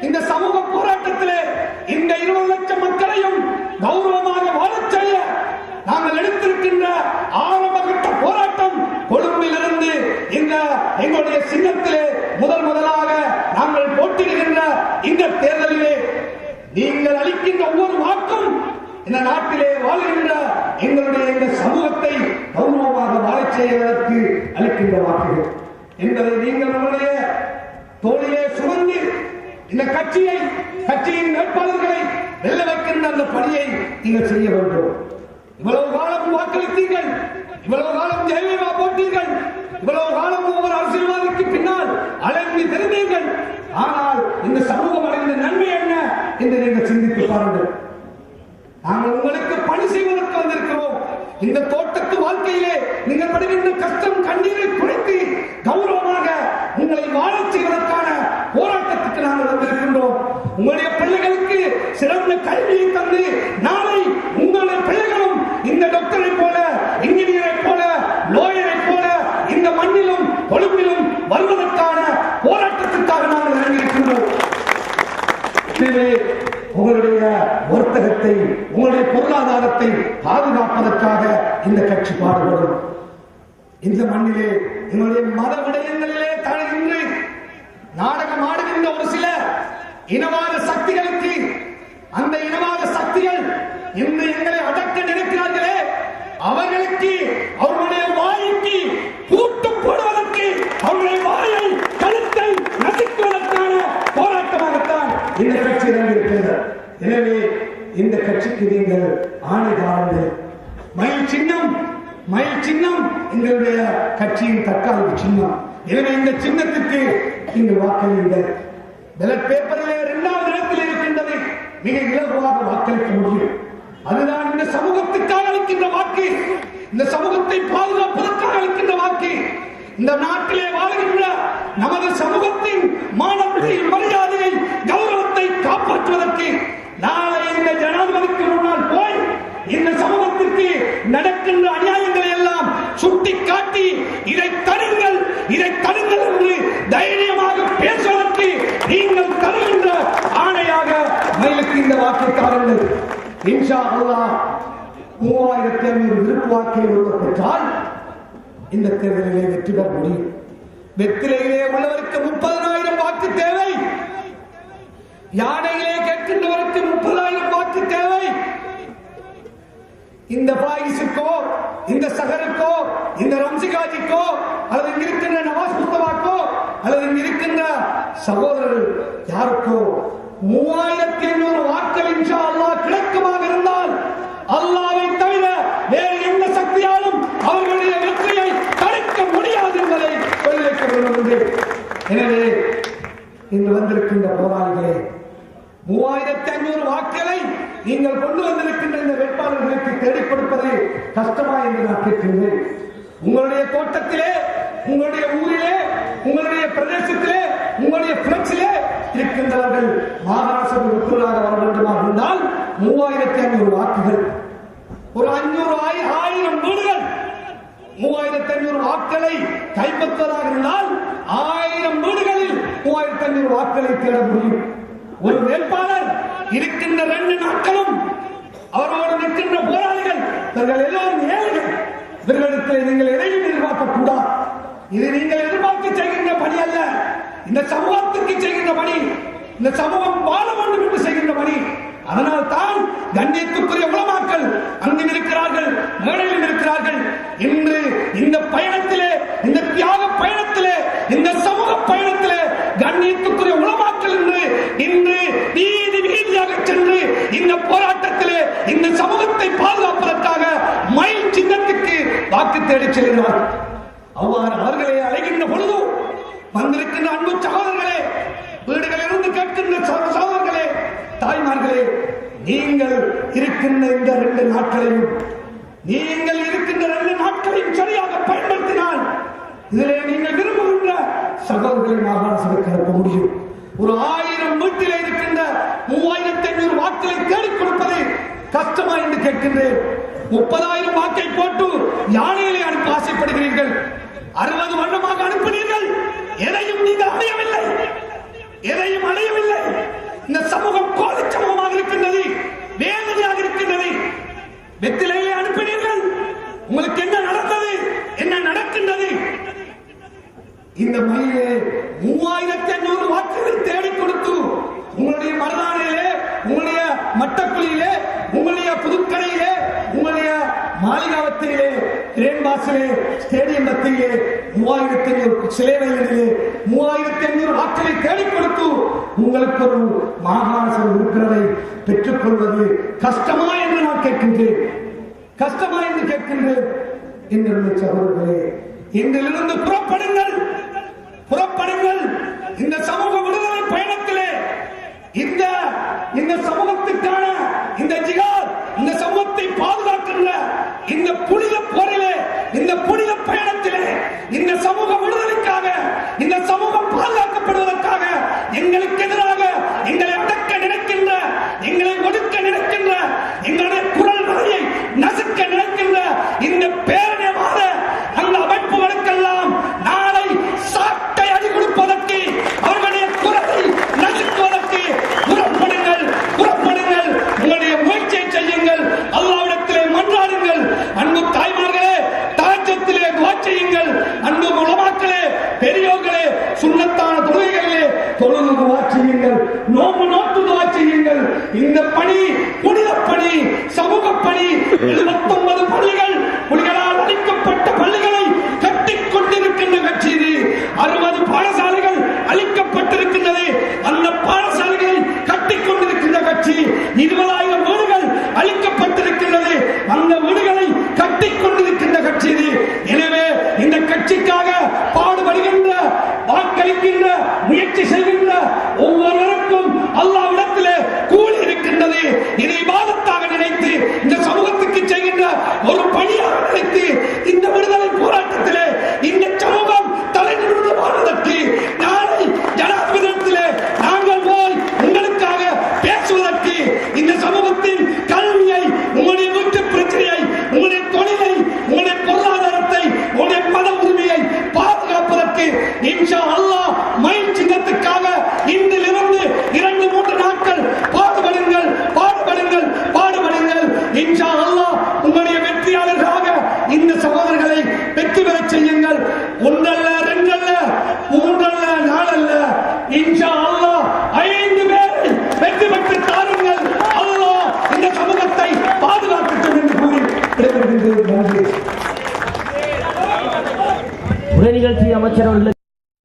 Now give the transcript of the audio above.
இந்த சமூக போராட்டத்திலே இந்த இருபது லட்சம் மக்களையும் கௌரவமாக வாழச் செய்ய நாங்கள் எடுத்திருக்கின்ற ஆரம்பகட்ட போராட்டம் கொழும்பிலிருந்து இந்த எங்களுடைய சின்னத்திலே முதல் முதலாக நாங்கள் போட்டியிடுகின்ற இந்த தேர்தலிலே நீங்கள் அளிக்கின்ற ஒவ்வொரு வாக்கும் இந்த நாட்டிலே வாழ்கின்ற எங்களுடைய இந்த சமூகத்தை கௌரவமாக வாழச் செய்வதற்கு அளிக்கின்ற வாக்குகள். என்பதை நீங்கள் உங்களுடைய தோழிலே சுமந்து இந்த கட்சியை கட்சியின் வேட்பாளர்களை வெல்ல வைக்கின்ற அந்த பணியை நீங்கள் செய்ய வேண்டும். இவ்வளவு காலம் வாக்களித்தீர்கள். இவ்வளவு காலம் ஜெயலலிதா போட்டீர்கள். இவ்வளவு காலம் ஒவ்வொரு அரசியல்வாதிக்கு பின்னால் அலைந்து தெரிந்தீர்கள். ஆனால் இந்த சமூகம் அடைந்த நன்மை என்ன என்று நீங்கள் சிந்தித்து பாருங்கள். நாங்கள் உங்களுக்கு பணி செய்வதற்கு வந்திருக்கிறோம். இந்த தோட்டத்து வாழ்க்கையிலே நீங்கள் படுகின்ற கஷ்டம் கண்ணீரை உங்களுடைய பிள்ளைகளுக்கு சிறந்த கல்வியை தந்து நாளை உங்களுடைய பிள்ளைகளும் இந்த டாக்டரை போல இன்ஜினியரை போல லோயரை போல இந்த மண்ணிலும் கொழும்பிலும் வருவதற்கான போராட்டத்திற்காக நாங்கள் இறங்கியிருக்கின்றோம். உங்களுடைய வர்த்தகத்தை உங்களுடைய பொருளாதாரத்தை பாதுகாப்பதற்காக இந்த கட்சி பாடுபடும். இந்த மண்ணிலே உங்களுடைய மத விடயங்களிலே தழுகின்று நாடகம் ஆடுகின்ற இனவாத சக்திகளுக்கு அந்த இனவாத சக்திகள் இன்று எங்களை அடக்க நினைக்கிறார்களே. அவர்களுக்கு அவர்களுடைய வாய்க்கு கூட்டம் போடுவதற்கு அவர்களுடைய வாயை கழுத்தை நசுக்குவதற்கான போராட்டமாகத்தான் இந்த கட்சி இருக்கிறது எனவே இந்த கட்சிக்கு நீங்கள் ஆணை தாருங்கள் மயில் சின்னம் மயில் சின்னம் எங்களுடைய கட்சியின் தற்காலிக சின்னம். எனவே இந்த சின்னத்துக்கு நீங்கள் வாக்களியுங்கள். பேலட் பேப்பரிலே இரண்டாவது இடத்தில் இருக்கின்றது மிக இலகுவாக வாக்களிக்க முடியும். அதுதான் இந்த சமூகத்துக்காக அளிக்கின்ற வாக்கு. இந்த சமூகத்தை பாதுகாப்பதற்காக அளிக்கின்ற வாக்கு. இந்த நாட்டிலே வாழ்கின்ற நமது சமூகத்தின் மானத்தை மரியாதையை கௌரவத்தை காப்பாற்றுவதற்கு நாளை இந்த ஜனாதிபதிக்கு முன்னால் போய் இந்த சமூகத்திற்கு நடக்கின்ற அநியாயங்களை எல்லாம் சுட்டி காட்டி இதை தடுங்கள் இதை தடுங்கள் என்று தைரியமாக பேசுவதற்கு நீங்கள் தருகின்ற ஆணையாக மயிலுக்கு இந்த வாக்கை தாருங்கள் இன்ஷா அல்லாஹ் மூவாயிரத்தி ஐநூறு விருப்பு வாக்கை ஒருவர் பெற்றால் இந்த தேர்தலிலே வெற்றி பெற முடியும். வெற்றிலையிலே உள்ளவருக்கு முப்பதனாயிரம் வாக்கு தேவை. யானையிலே கேட்கின்றவருக்கு முப்பதாயிரம் வாக்கு தேவை. இந்த பாயிசுக்கோ இந்த சகருக்கோ இந்த ரம்சிகாஜிக்கோ அல்லது இங்க இருக்கின்ற நவாஸ் முஸ்தபாக்கோ அல்லது இங்க இருக்கின்ற சகோதரர்கள் யாருக்கோ மூவாயிரத்தி ஐநூறு வாக்கள் என்றால் வைக்க எனவே இன்று வந்திருக்கின்ற போராளிகளே மூவாயிரத்தி ஐநூறு வாக்குகளை நீங்கள் கொண்டு வந்திருக்கின்ற இந்த வேட்பாளர்களுக்கு தேடிக் கொடுப்பது கஷ்டமா என்று நான் கேட்கின்றேன். உங்களுடைய தோட்டத்திலே உங்களுடைய ஊரிலே உங்களுடைய பிரதேசத்திலே உங்களுடைய புரட்சியிலே இருக்கின்றவர்கள் மகாராஷ்டிர உறுப்பினராக வர வேண்டுமா இருந்தால் மூவாயிரத்தி ஐநூறு வாக்குகள். ஒரு அஞ்சூறு ஆயிரம் வீடுகள் மூவாயிரத்தி ஐநூறு வாக்களை கைப்பற்றுவதாக இருந்தால் ஆயிரம் வீடுகளில் மூவாயிரத்தி ஐநூறு வாக்களை தேட முடியும். ஒரு வேட்பாளர் இருக்கின்ற ரெண்டு நாட்களும் அவரோடு நிற்கின்ற போராளிகள் இவர்கள் எல்லோரும் ஏழைகள். இவர்களிடத்தில் நீங்கள் எதையும் எதிர்பார்க்க கூடாது இது நீங்கள் எதிர்பார்த்து செய்கின்ற பணி அல்ல. இந்த சமூகத்துக்கு செய்கின்ற பணி இந்த சமூகம் வாழ வேண்டும் என்று செய்கின்ற பணி. அதனால் தான் கண்ணியத்துக்குரிய உலமாக்கள் அங்கும் இருக்கிறார்கள் மேடையிலும் இருக்கிறார்கள். இன்று இந்த பயணத்திலே இந்த தியாக பயணத்திலே இந்த சமூக பயணத்திலே கண்ணியத்துக்குரிய உலமாக்கள் என்று இன்று வீதி வீதியாக சென்று இந்த போராட்டத்திலே இந்த சமூகத்தை பாதுகாப்பதற்காக மயில் சின்னத்துக்கு வாக்கு தேடி செல்கிறார்கள். அவ்வாறு அவர்களை தாய்மார்களே நீங்கள் இருக்கின்ற இந்த ரெண்டு நாட்களையும் நீங்கள் இருக்கின்ற ரெண்டு நாட்களையும் சரியாக பயன்படுத்தினால் இதிலே நீங்கள் விரும்புகின்ற சகோதரர்களை மாகாண சபைக்கு அனுப்ப முடியும். ஒரு ஆயிரம் வீட்டிலே இருக்கின்ற மூவாயிரத்தி ஐநூறு வாக்களை தேடிக் கொடுப்பது கஷ்டமா என்று கேட்கின்றேன். முப்பதாயிரம் வாக்கை போட்டு யானைகளை அனுப்ப ஆசைப்படுகிறீர்கள்? அறுபது வருடமாக அனுப்பினீர்கள்? எதையும் நீங்கள் அடையவில்லை இந்த சமூகம் கோழி சமூகமாக இருக்கின்றது வேதனையாக இருக்கின்றது வெத்திலையிலே அனுப்பினீர்கள். உங்களுக்கு என்ன நடந்தது? என்ன நடக்கின்றது? இந்த மணியிலே மூவாயிரத்தி ஐநூறு வாக்குகள் தேடி கொடுத்து உங்களுடைய மருதானையிலே உங்களுடைய மட்டக்குழியிலே உங்களுடைய புதுக்கடையிலே உங்களுடைய மாளிகாவத்திலே கிரேன்பாசிலே ஸ்டேடியம் மத்தியிலே மூவாயிரத்தி ஐநூறு சிலை மூவாயிரத்தி ஐநூறு வாக்குகளை தேடி கொடுத்து உங்களுக்கு ஒரு மாகாண சபை உறுப்பினரை பெற்றுக் கொள்வது கஷ்டமா என்று நான் கேட்கின்றேன். கஷ்டமா என்று கேட்கின்றேன் என்னுடைய சகோதரர்களே எங்களிலிருந்து புறப்படுங்கள். புறப்படுங்கள். இந்த சமூக விடுதலை பயணத்திலே இந்த இந்த சமூக இந்த ஜிகாத் இந்த சமூகத்தை பாதுகாக்கின்ற இந்த புனித போரிலே இந்த புனித பயணத்திலே இந்த சமூக விடுதலைக்காக இந்த சமூகம் பாதுகாக்கப்படுவதற்காக எங்களுக்கு எதிராக எங்களை அடக்க நினைக்கின்ற எங்களை ஒடுக்க நினைக்கின்ற எங்களுடைய குரல் வரையை நசுக்க நினைக்கின்ற இந்த பேரணியமான அந்த அமைப்புகளுக்கெல்லாம் நாளை சாட்டை அடி கொடுப்பதற்கு அவர்களுடைய குரலை நசுக்குவதற்கு புறப்படுங்கள் புறப்படுங்கள் உங்களுடைய முயற்சியை செய்யுங்கள் அல்லாவிடத்திலே மன்றாடுங்கள் அன்பு தாய்மார்களே தாஜத்திலே துவா செய்யுங்கள் அன்பு உலமாக்களே பெரியோர்களே சுண்ணத்தான தொழுகைகளிலே தொழுது துவா செய்யுங்கள் நோம்பு நோக்கு துவா செய்யுங்கள். இந்த பணி புனித பணி சமூக பணி எழுபத்தொன்பது பள்ளிகள் புலிகளால் அளிக்கப்பட்ட பள்ளிகளை கட்டி கொண்டிருக்கின்ற கட்சி அறுபது பாடசாலைகள் அளிக்கப்பட்டிருக்கின்றது அந்த பாடசாலைகளை கட்டி கொண்டிருக்கின்ற கட்சி இருபதாயிரம் வீடுகள் அளிக்கப்பட்டிருக்கின்றது அந்த வீடுகளை கட்டி கொண்டிருக்கின்ற கட்சி எனவே இந்த கட்சிக்காக பாடுபடுகின்ற வாக்களிக்கின்ற முயற்சி செய்கின்ற ஒவ்வொரு அல்லாவிடத்திலே கூலி இருக்கின்றது இதை வாதத்தாக நினைத்து இந்த சமூகத்துக்கு செய்கின்ற ஒரு பணியாக நினைத்து இந்த விடுதலை போராட்டத்திலே இந்த சமூகம் தலை நிமிர்ந்து வாழ்வதற்கு நாளை ஜனாதிபதியிடத்திலே நாங்கள் போய் உங்களுக்காக பேசுவதற்கு இந்த சமூகத்தின் கல்வியை உங்களுடைய வீட்டு பிரச்சனையை உங்களுடைய தொழிலை உங்களுடைய பொருளாதாரத்தை உங்களுடைய மத உரிமையை பாதுகாப்பதற்கு இன்ஷா அல்லாஹ் மயில் சின்னத்துக்கு நிகழ்ச்சி அமைச்சர் அவர்களுக்கு